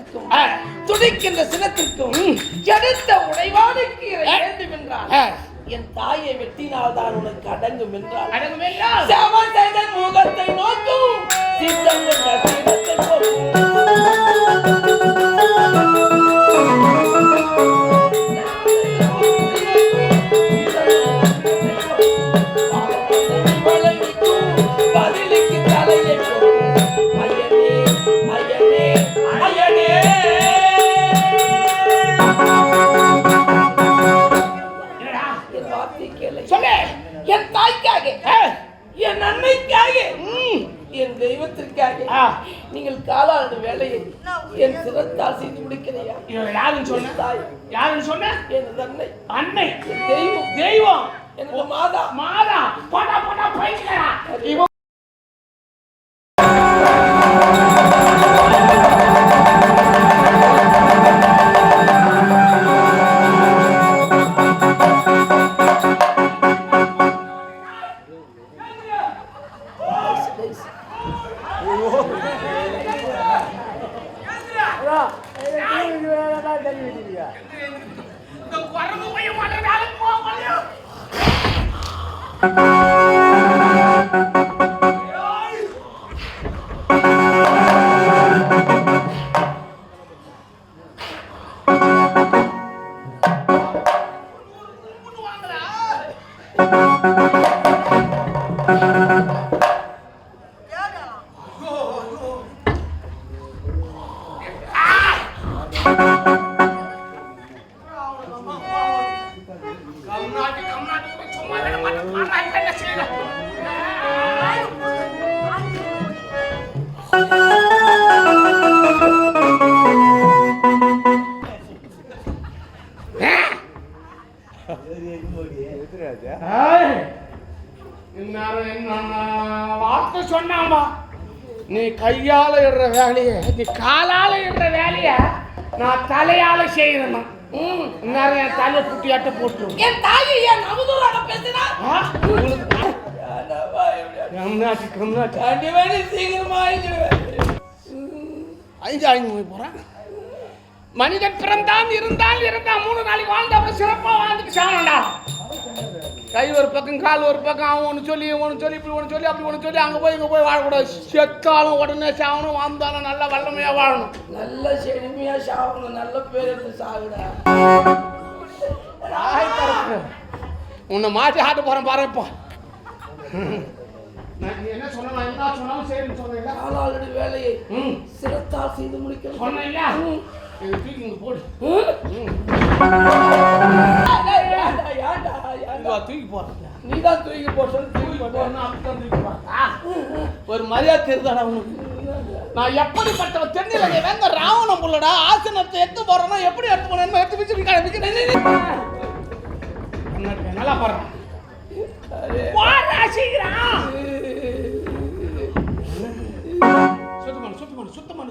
கோபத்திற்கும் துடிக்கின்ற சினத்திற்கும் எடுத்த உடைவானுக்கு வேண்டும் என்றால் என் தாயை வெட்டினால் தான் உனக்கு அடங்கும் என்றால் செவன் செய்த முகத்தை நோக்கும் சித்தம் கொண்ட சினத்தை போக்கும். செய்து முடிக்கிறையா யாருன்னு சொன்ன? யாருன்னு சொன்ன? எனது அன்னை. அன்னை. தெய்வம். தெய்வம். மாதா. மாதா. இந்த குரங்கு போய் மாட்டேன் போக வார்த்தை சொன்னாமா? நீ கையால இடுற வேலையை நீ காலால இடுற வேலைய நான் தலையால செய்யணும்? ம் இந்நேரம் என் தலையை புட்டியாட்ட போட்டு என் தாயை என் அவதூறாக பேசினா? கம்நாட்டு சீக்கிரமா ஐந்து போய் போறேன். மனிதன் பிறந்தான் இருந்தால் இருந்தான் மூணு நாளைக்கு வாழ்ந்தவன் சிறப்பா வாழ்ந்துட்டு சாவண்டா கை ஒரு பக்கம் கால் ஒரு பக்கம் அவன் ஒன்று சொல்லி ஒன்று சொல்லி இப்படி ஒன்று சொல்லி அப்படி ஒன்று சொல்லி அங்கே போய் இங்கே போய் வாழக்கூடாது. செத்தாலும் உடனே சாவணும் வாழ்ந்தாலும் நல்லா வல்லமையாக வாழணும். நல்ல செழுமையா சாப்பிடணும் நல்ல பேர் எடுத்து சாகுடா. உன்னை மாற்றி ஆட்ட போகிறேன் பாரு இப்போ. என்ன சொன்ன என்ன சொன்னாலும் சரின்னு சொன்னேன் காலாளடி வேலையை ம். சிரத்தால் செய்து முடிக்கணும். சொன்னேன் போடுறேன் நீதான் தூக்கி போட்டு. ஒரு மரியாதை தெரியுதாடா உனக்கு? நான் எப்படிப்பட்டவன் தெரியல. வேங்க ராவணம் புள்ளடா. ஆசனத்தை எடுத்து போறேன்னா எப்படி எடுத்து போறேன்னு எடுத்து வச்சு நல்லா போடுறா சீக்கிரம்.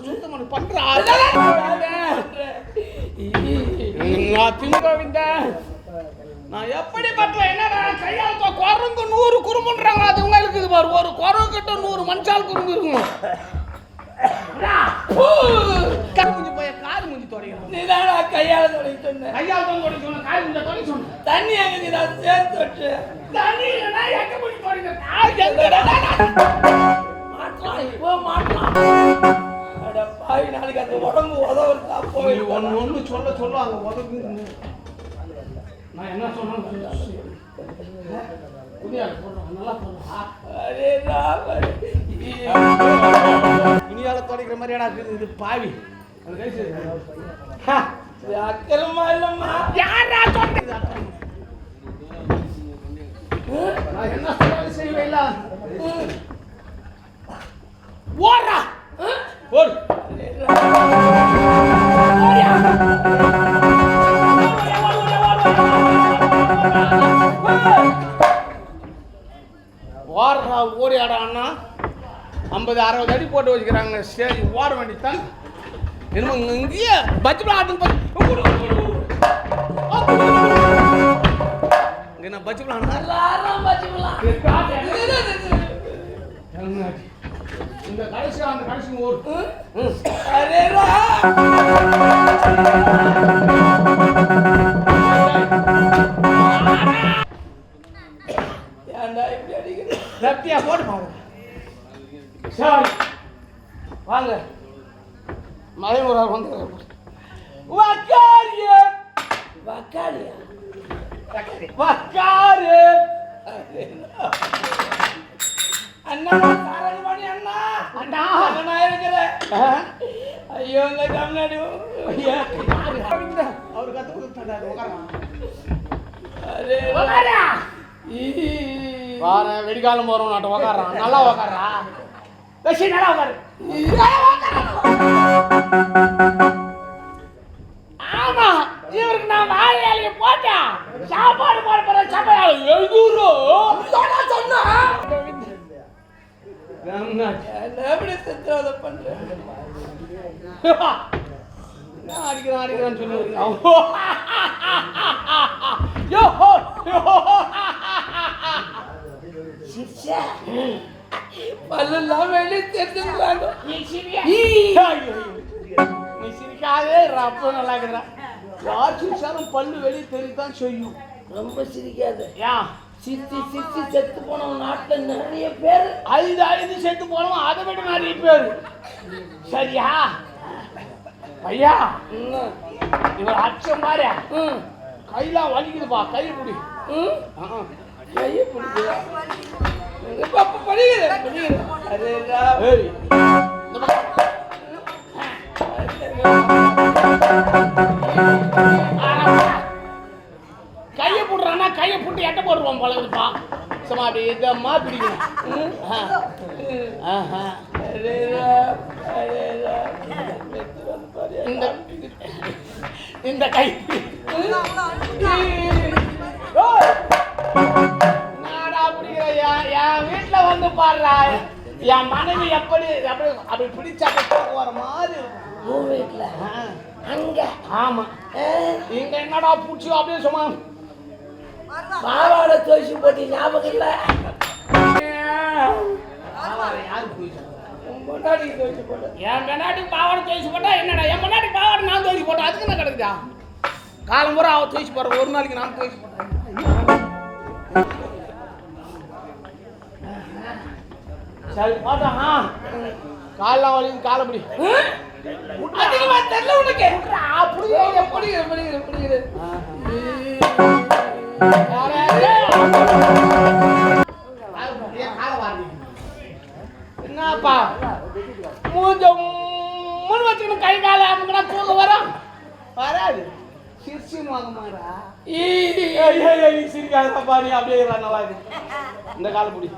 சுத்தமான சுத்தமான சுத்தமான பண்றா நான் நான் எப்படிப்பட்ட என்னடா கையால் குரங்கு நூறு குறும்புன்றாங்க அது உங்களுக்கு இது பாரு. ஒரு குரங்கு கிட்ட நூறு மனுஷால் குறும்பு இருக்கும். கையால தொடங்கி சொன்ன கையால் தான் துடைக்க சொன்னேன் காய் இந்த துடைக்க சொன்னேன் தண்ணி அங்க நான் சேர்த்து விட்டு தண்ணி இல்லைன்னா எங்க போய் நான் மாட்டலாம். இப்போ மாட்டலாம். அட பாவி நாளைக்கு அந்த உடம்பு உதவுறதா ஒண்ணு ஒண்ணு சொல்ல சொல்ல அங்க உதவி நான் என்ன புரியாது போடுறோம். நல்லா ராம துணியால துடைக்கிற மாதிரியாடா இருக்குது இது பாவி. அந்த அக்கறமா இல்லம்மா. யாரா? நான் என்ன சொன்னாலும் செய்வேன் இல்ல. ஓடுறா ஓடு ஓடுறா ஓடியாடா அண்ணா. ஐம்பது அறுபது அடி போட்டு வச்சுக்கிறாங்க. சரி ஓட வேண்டியதான் என்னமோ இங்க இங்கேயே பஜ்ஜி ஆட்டு இங்க என்ன பஜ்ஜி பிளானா இந்த கடைசி அந்த கடைசி ஓடு அரே கண்ணாடி அவர் கத்து கொடுத்தாரு. வார வெடிகாலம் போறோம் நாட்டு உக்காடுறான் நல்லா உக்காடுறா பேசி நல்லா உக்காரு. ஆமா இவருக்கு நான் வாழை இலைய போட்டேன். சாப்பாடு போட போற சாப்பாடு சொன்னா? சொன்னா அடிக்கிறான் அடிக்கிறான்னு சொல்லி பல்லெல்லாம் வெளியே தெரிஞ்சுக்கிறாங்க நீ சிரிக்காதே ரப்ப நல்லா இருக்கிறா யார் சிரிச்சாலும் பல்லு வெளியே தெரியுதான் செய்யும் ரொம்ப சிரிக்காத ஏன் சிரிச்சு சிரிச்சு செத்து போனவன் நாட்டுல நிறைய பேர் ஐந்து ஐந்து செத்து போனோம் அதை விட நிறைய பேர் சரியா ஐயா இவர் அச்சம் பாரு. கையெல்லாம் வலிக்குதுப்பா கை பிடி. ஆ. கையை பக்கம். கையை போட்டு எட்ட போடுவோம் பழகுதுப்பா சும்மா அப்படி இதம்மா பிடிக்கணும். ஆஹா. அரே ராம், அரே ராம். மெத்து வந்து பாரு. இந்த இந்த கை. நாடா பிடிக்கிற என் வீட்டுல வந்து பாடுறா. என் மனைவி எப்படி அப்படி அப்படி பிடிச்சா போற மாதிரி. உன் வீட்டுல. அங்க? ஆமா. இங்க என்னடா பூச்சி அப்படியே சும்மா. பாவாடை தோசி போட்டு ஞாபகம் இல்ல? யாரு பூச்சி பொண்டாட்டி என் முன்னாடி பாவாடை துவைச்சு போட்டா என்னடா? என் முன்னாடி பாவாடை நான் துவைச்சு போட்டேன். அதுக்கு என்ன கிடக்குதா காலம் பூரா அவ துவைச்சு போற ஒரு நாளைக்கு நான் துவைச்சு போட்டேன் சரி பாட்டா காலெல்லாம் வலிக்கு காலை பிடி. அதிகமா தெரியல உனக்கு. புடிக்கிறேன் பிடிக்கிறேன் பிடிக்கிறேன் பிடிக்கிறேன் கால அமுக்கினா தூங்க வரும். வராது. சிரிச்சு வாங்க மாறா. சிரிக்காதப்பா நீ அப்படியே இரு, நல்லா இருக்கு இந்த கால பிடி.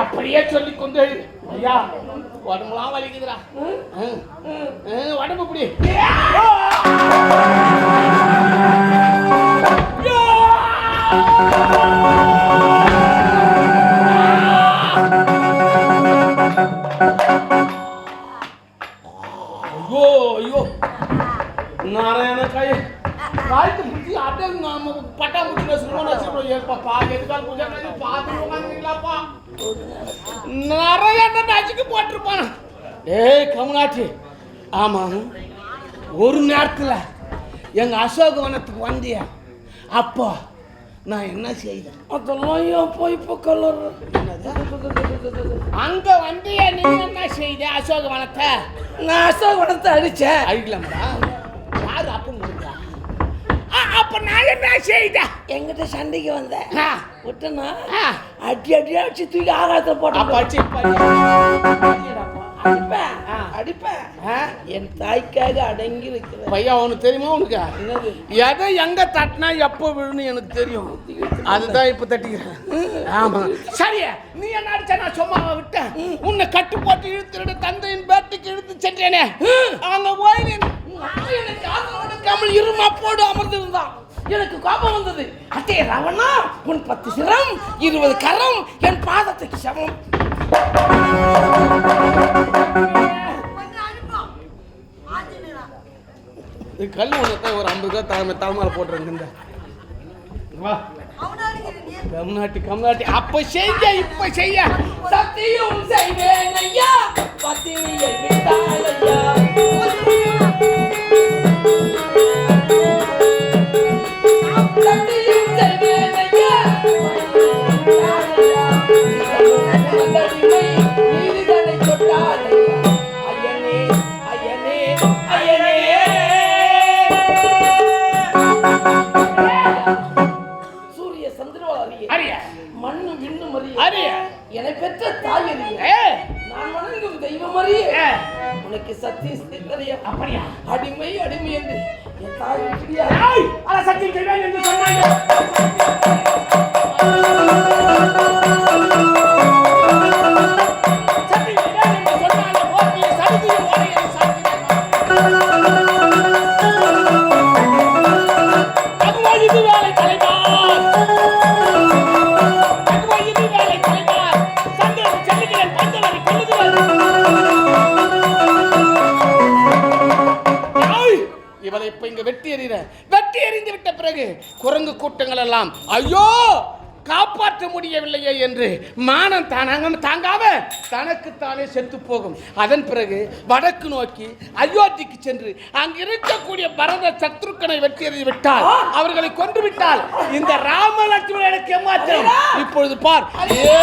அப்படியே சொல்லி கொண்டு. ஐயா உடம்புலாம் வலிக்குதுடா. உடம்பு பிடி. நிறைய நச்சுக்கு போட்டிருப்பான். ஏய் கமலாட்சி ஆமா. ஒரு நேரத்துல எங்க அசோகவனத்துக்கு வந்திய. அப்போ நான் என்ன செய்தேன்? அதெல்லாம் ஏன் போய் இப்போ கலர் அங்க வந்திய நீ என்ன செய்த அசோகவனத்தை? நான் அசோகவனத்தை அடிச்சேன். அழிக்கலாம்டா யாரு அப்ப முடிஞ்சா அப்ப நான் என்ன செய்தேன் எங்கிட்ட சண்டைக்கு வந்தேன் விட்டனா. அடி அடி அடிச்சு தூக்கி ஆகாயத்துல அப்ப போட்டேன் அடிச்சு. படி. அடிப்பேன்? என் தாய்க்காக அடங்கி இருக்கிறேன். பையா உனக்கு தெரியுமா உனக்கு? என்னது? எதை எங்க தட்டினா எப்போ விழுன்னு எனக்கு தெரியும். அதுதான் இப்ப தட்டிக்கிறேன். ஆமா. சரி நீ என்ன அடிச்ச? நான் சும்மா விட்டேன். உன்னை கட்டு போட்டு இழுத்துட்டு தந்தையின் பேட்டுக்கு இழுத்து சென்றேனே. அங்க போய் எனக்கு ஆதரவு இருமா போடு அமர்ந்திருந்தான் எனக்கு கோபம் வந்தது. அட்டே ராவணா உன் பத்து சிரம் இருபது கரம் என் பாதத்துக்கு சமம். இது கல் ஒன்று ஒரு ஐம்பது ரூபா தலைமை தலைமையில் போட்டுருங்க வா. கம்நாட்டி கம்நாட்டி அப்ப செய்ய இப்ப செய்ய. சத்தியம் செய்வேன் ஐயா. பத்தினியை. மண்ணு விண்ணும் அறிய அறிய என்னை பெற்ற தாய் அறிய நான் வணங்கும் தெய்வம் அறிய. உனக்கு சத்தியம் அறிய அப்படியா? அடிமை அடிமை என்று. என் தாய் ஏய், அட சத்தியம் செய்வேன் என்று சொன்னாங்க எல்லாம் ஐயோ காப்பாற்ற முடியவில்லையே என்று மானம் தானாங்க தாங்காம தனக்குத்தானே செத்து போகும். அதன் பிறகு வடக்கு நோக்கி அயோத்திக்கு சென்று அங்கு இருக்கக்கூடிய பரத சத்ருக்கனை வெட்டி எறிந்து விட்டால் அவர்களை கொன்று விட்டால் இந்த ராமலட்சுமணனுக்கு ஏமாற்றம். இப்பொழுது பார். ஏ